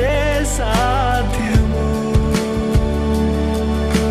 cabeça de amor.